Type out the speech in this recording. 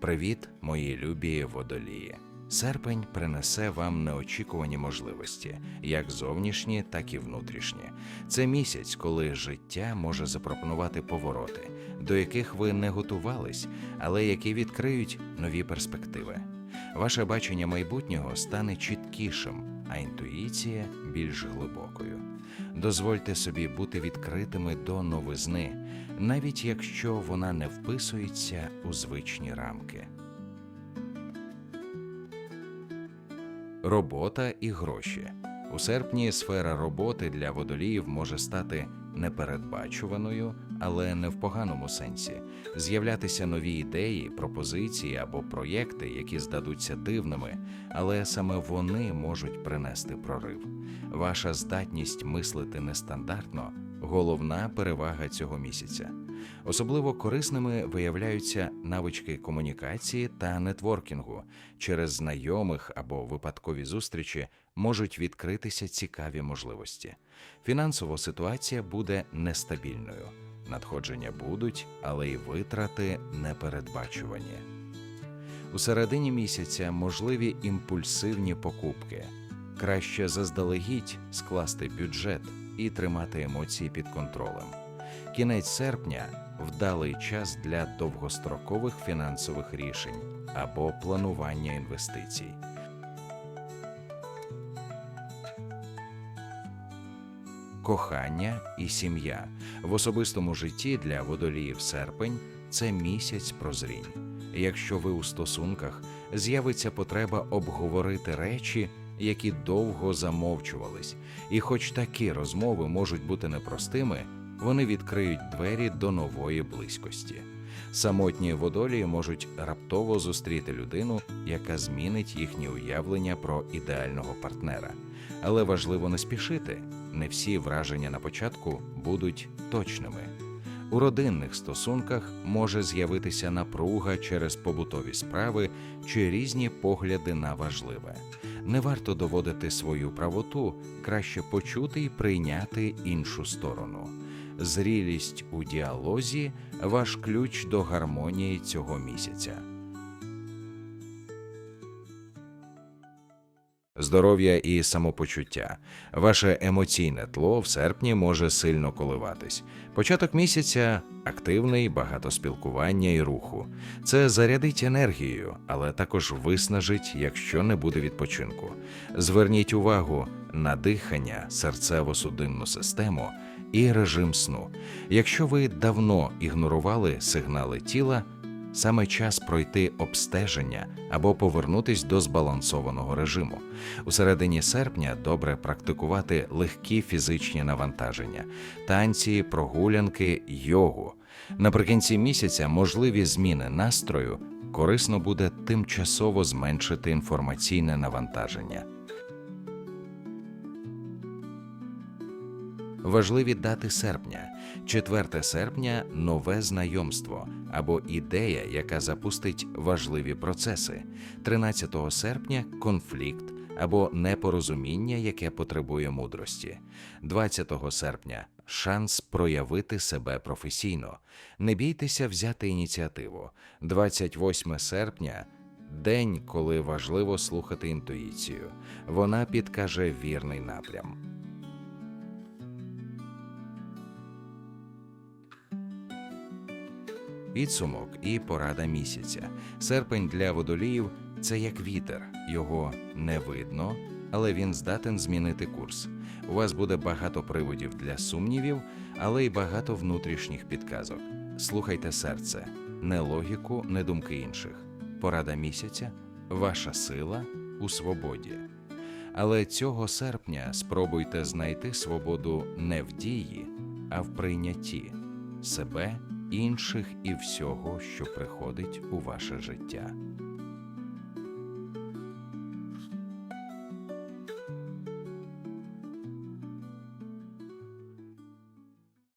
Привіт, мої любі водолії! Серпень принесе вам неочікувані можливості, як зовнішні, так і внутрішні. Це місяць, коли життя може запропонувати повороти, до яких ви не готувались, але які відкриють нові перспективи. Ваше бачення майбутнього стане чіткішим, а інтуїція більш глибокою. Дозвольте собі бути відкритими до новизни, навіть якщо вона не вписується у звичні рамки. Робота і гроші. У серпні сфера роботи для водоліїв може стати непередбачуваною, але не в поганому сенсі. З'являтися нові ідеї, пропозиції або проєкти, які здадуться дивними, але саме вони можуть принести прорив. Ваша здатність мислити нестандартно головна перевага цього місяця. Особливо корисними виявляються навички комунікації та нетворкінгу. Через знайомих або випадкові зустрічі можуть відкритися цікаві можливості. Фінансова ситуація буде нестабільною. Надходження будуть, але й витрати непередбачувані. У середині місяця можливі імпульсивні покупки. Краще заздалегідь скласти бюджет і тримати емоції під контролем. Кінець серпня вдалий час для довгострокових фінансових рішень або планування інвестицій. Кохання і сім'я в особистому житті для водоліїв серпень це місяць прозрінь. Якщо ви у стосунках з'явиться потреба обговорити речі, які довго замовчувались, і хоч такі розмови можуть бути непростими, вони відкриють двері до нової близькості. Самотні водолії можуть раптово зустріти людину, яка змінить їхнє уявлення про ідеального партнера. Але важливо не спішити. Не всі враження на початку будуть точними. У родинних стосунках може з'явитися напруга через побутові справи чи різні погляди на важливе. Не варто доводити свою правоту, краще почути і прийняти іншу сторону. Зрілість у діалозі ваш ключ до гармонії цього місяця. Здоров'я і самопочуття. Ваше емоційне тло в серпні може сильно коливатись. Початок місяця активний, багато спілкування і руху. Це зарядить енергією, але також виснажить, якщо не буде відпочинку. Зверніть увагу на дихання, серцево-судинну систему і режим сну. Якщо ви давно ігнорували сигнали тіла, саме час пройти обстеження або повернутись до збалансованого режиму. У середині серпня добре практикувати легкі фізичні навантаження, танці, прогулянки, йогу. Наприкінці місяця можливі зміни настрою корисно буде тимчасово зменшити інформаційне навантаження. Важливі дати серпня. 4 серпня нове знайомство або ідея, яка запустить важливі процеси. 13 серпня конфлікт або непорозуміння, яке потребує мудрості. 20 серпня шанс проявити себе професійно. Не бійтеся взяти ініціативу. 28 серпня. День, коли важливо слухати інтуїцію, вона підкаже вірний напрям. Підсумок і порада місяця. Серпень для водоліїв це як вітер, його не видно, але він здатен змінити курс. У вас буде багато приводів для сумнівів, але й багато внутрішніх підказок. Слухайте серце, не логіку, не думки інших. Порада місяця ваша сила у свободі. Але цього серпня спробуйте знайти свободу не в дії, а в прийнятті себе інших і всього, що приходить у ваше життя.